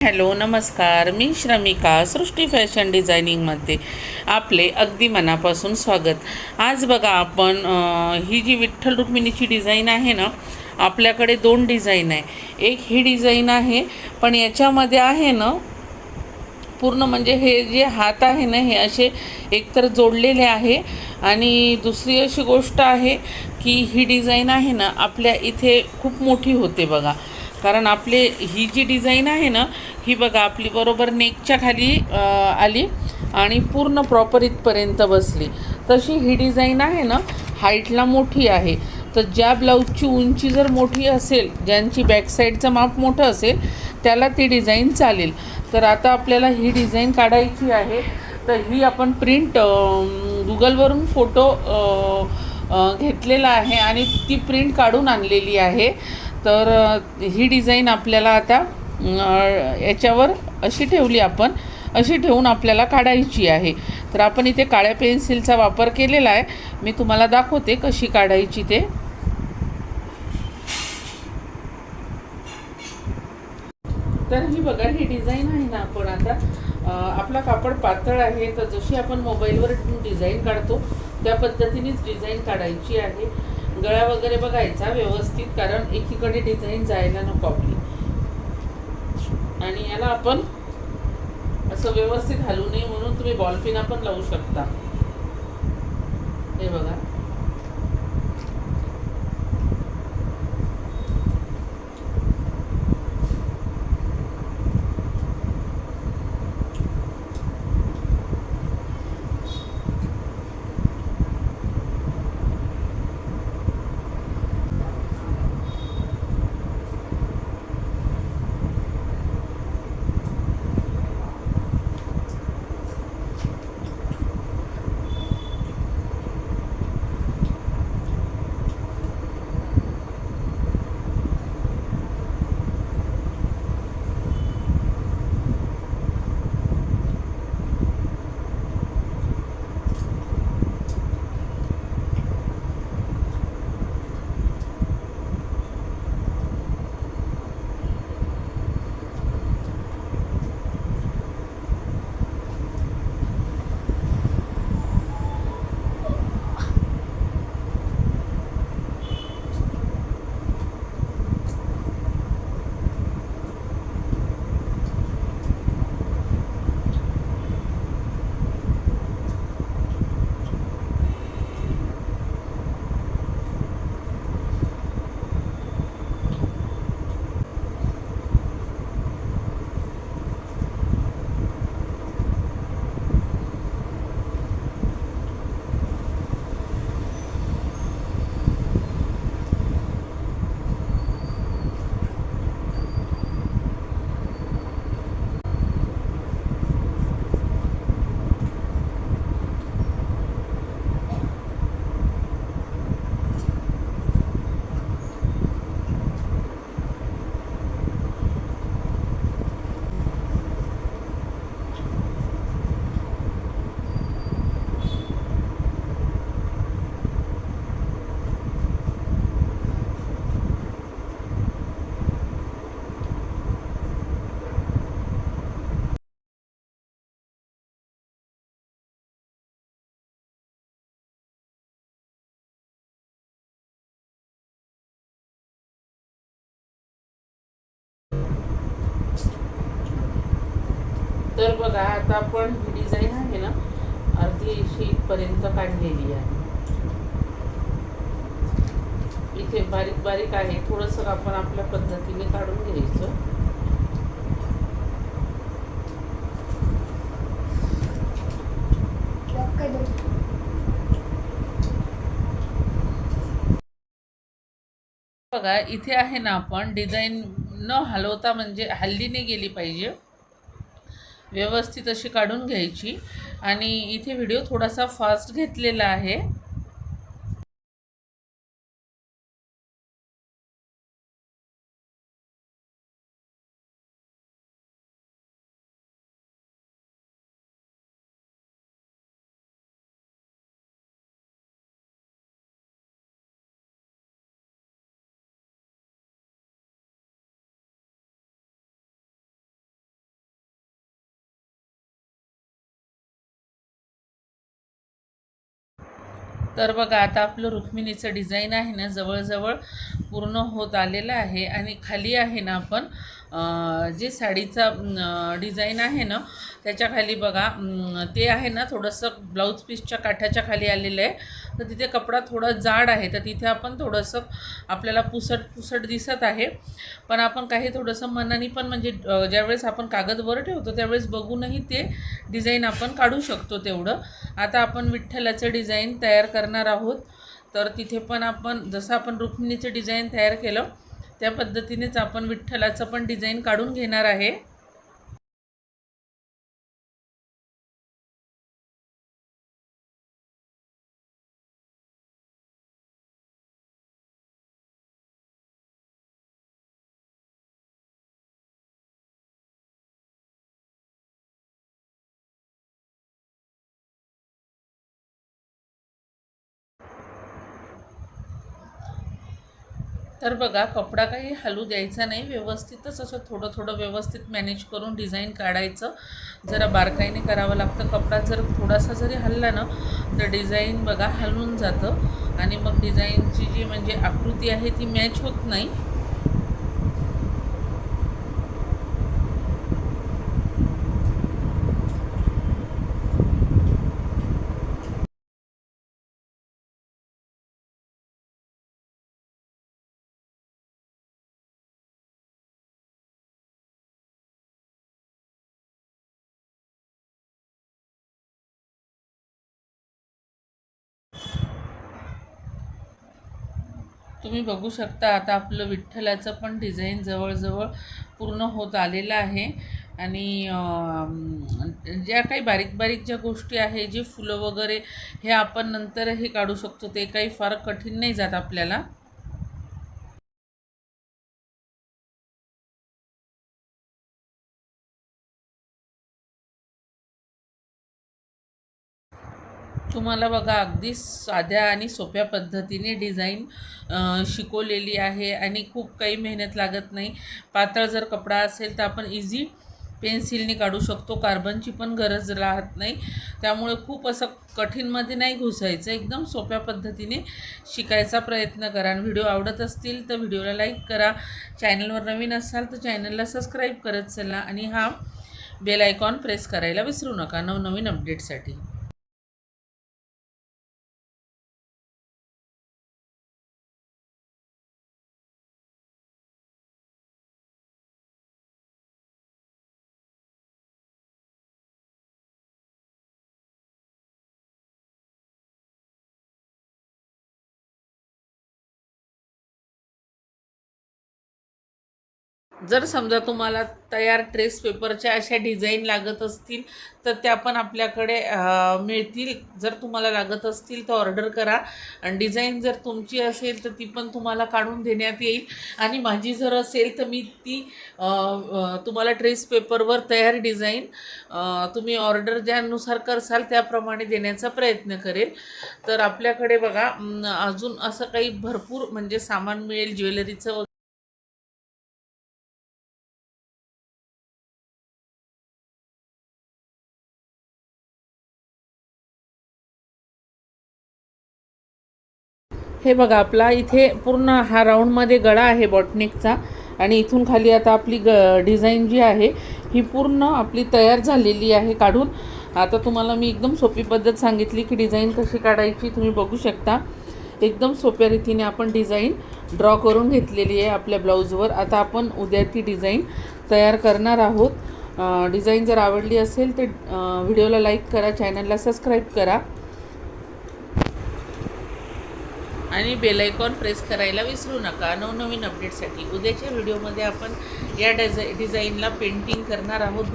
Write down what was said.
Hello नमस्कार. मी श्रमिका सृष्टी fashion डिझायनिंगमध्ये आपले अगदी मनापासून स्वागत. आज बघा आपण ही जी विठ्ठल रुक्मिणीची डिझाईन आहे ना आपल्याकडे दोन डिझाईन आहे. एक ही डिझाईन आहे पण याच्यामध्ये आहे ना पूर्ण म्हणजे हे जे हात आहे ना हे असे एकतर जोडलेले आहे. आणि दुसरी अशी गोष्ट आहे की ही डिझाईन आहे ना आपल्या इथे खूप मोठी होते बघा. कारण आपले ही जी डिझाईन आहे ना ही बघा आपली बरोबर नेकच्या खाली आली आणि पूर्ण प्रॉपर इथपर्यंत बसली. तशी ही डिझाईन आहे ना हाईटला मोठी आहे. तर ज्या ब्लाऊजची उंची जर मोठी असेल ज्यांची बॅकसाईडचं माप मोठं असेल त्याला ती डिझाईन चालेल. तर आता आपल्याला ही डिझाईन काढायची आहे. तर ही आपण प्रिंट गुगलवरून फोटो घेतलेला आहे आणि ती प्रिंट काढून आणलेली आहे. तर ही डिझाईन आपल्याला आता याच्यावर अशी ठेवली आपण. अशी ठेवून आपल्याला काढायची आहे. तर आपण इथे काळ्या पेन्सिलचा वापर केलेला आहे. मी तुम्हाला दाखवते कशी काढायची ते. तर ही बघा ही डिझाईन आहे ना आपण आता. आपला कापड पातळ आहे. तर जशी आपण मोबाईलवर डिझाईन काढतो त्या पद्धतीनेच डिझाईन काढायची आहे. गळा वगैरे बघायचा व्यवस्थित कारण एकीकडे डिझाईन जायला नको आपली. आणि याला आपण असं व्यवस्थित हलू नये म्हणून तुम्ही बॉलपिन पण लावू शकता. हे बघा. तर बघा आता आपण ही डिझाईन आहे ना अर्धी अशी इथपर्यंत काढलेली आहे. इथे बारीक बारीक आहे थोडंसं आपण आपल्या पद्धतीने काढून घ्यायचं. बघा इथे आहे ना आपण डिझाईन न हलवता म्हणजे हल्ली नाही गेली पाहिजे. व्यवस्थित अशी काढून घ्यायची. आणि इथे व्हिडिओ थोडासा फास्ट घेतलेला आहे. तर बघा आता आपलं रुक्मिणीचं डिझाईन आहे ना जवळजवळ पूर्ण होत आलेलं आहे आणि खाली आहे ना आपण जे साडीचा डिझाईन आहे ना त्याच्याखाली बघा ते आहे ना थोडंसं ब्लाऊज पीसच्या काठाच्या खाली आलेलं आहे. तर तिथे कपडा थोडा जाड आहे तर तिथे आपण थोडंसं आपल्याला पुसट पुसट दिसत आहे. पण आपण काही थोडंसं मनाने पण म्हणजे ज्यावेळेस आपण कागद वर ठेवतो त्यावेळेस बघूनही ते डिझाईन आपण काढू शकतो तेवढं. आता आपण विठ्ठलाचं डिझाईन तयार करणार आहोत. तर तिथे पण आपण जसं आपण रुक्मिणीचं डिझाईन तयार केलं त्या पद्धतीनेच आपण विठ्ठलाचं पण डिझाईन काढून घेणार आहे. तर बघा कपडा काही हलू द्यायचा नाही. व्यवस्थितच असं थोडं थोडं व्यवस्थित मॅनेज करून डिझाईन काढायचं. जरा बारकाईने करावं लागतं. कपडा जर थोडासा जरी हलला ना तर डिझाईन बघा हलून जातं. आणि मग डिझाईनची जी म्हणजे आकृती आहे ती मॅच होत नाही. तुम्ही बघू शकता आता आपलं विठ्ठलाचं पण डिझाईन जवळजवळ पूर्ण होत आलेलं आहे. आणि ज्या काही बारीक बारीक ज्या गोष्टी आहे जे फुलं वगैरे हे आपण नंतरही काढू शकतो ते काही फार कठीण नाही जात आपल्याला. तुम्हाला बघा अगदी साध्या आणि सोप्या पद्धतीने डिझाईन शिकवलेली आहे आणि खूप काही मेहनत लागत नाही. पातळ जर कपडा असेल तर आपण इझी पेन्सिलने काढू शकतो. कार्बनची पण गरज राहत नाही. त्यामुळे खूप असं कठीणमध्ये नाही घुसायचं. एकदम सोप्या पद्धतीने शिकायचा प्रयत्न करा. आणि व्हिडिओ आवडत असतील तर व्हिडिओला लाईक करा. चॅनलवर नवीन असाल तर चॅनलला सबस्क्राईब करत चला आणि हा बेल आयकॉन प्रेस करायला विसरू नका. नवनवीन अपडेटसाठी. जर समजा तुम्हाला तयार ट्रेस पेपरच्या अशा डिझाईन लागत असतील तर त्या पण आपल्याकडे मिळतील. जर तुम्हाला लागत असतील तर ऑर्डर करा. आणि डिझाईन जर तुमची असेल तर ती पण तुम्हाला काढून देण्यात येईल. आणि माझी जर असेल तर मी ती तुम्हाला ट्रेस पेपरवर तयार डिझाईन तुम्ही ऑर्डर ज्यानुसार करसाल त्याप्रमाणे देण्याचा प्रयत्न करेल. तर आपल्याकडे बघा अजून असं काही भरपूर म्हणजे सामान मिळेल ज्वेलरीचं हे बघा आपला इथे पूर्ण हा राऊंडमध्ये गळा आहे बॉटनिकचा आणि इथून खाली आता आपली ग डिझाईन जी आहे ही पूर्ण आपली तयार झालेली आहे काढून. आता तुम्हाला मी एकदम सोपी पद्धत सांगितली की डिझाईन कशी काढायची तुम्ही बघू शकता. एकदम सोप्या रीतीने आपण डिझाईन ड्रॉ करून घेतलेली आहे आपल्या ब्लाऊजवर आता आपण उद्या ती डिझाईन तयार करणार आहोत. डिझाईन जर आवडली असेल तर व्हिडिओला लाईक करा चॅनलला सबस्क्राईब करा. आणि बेल आयकॉन प्रेस करायला विसरू नका. नवनवीन अपडेटसाठी उद्याच्या व्हिडिओमध्ये आपण या डिझाई डिझाईनला पेंटिंग करणार आहोत.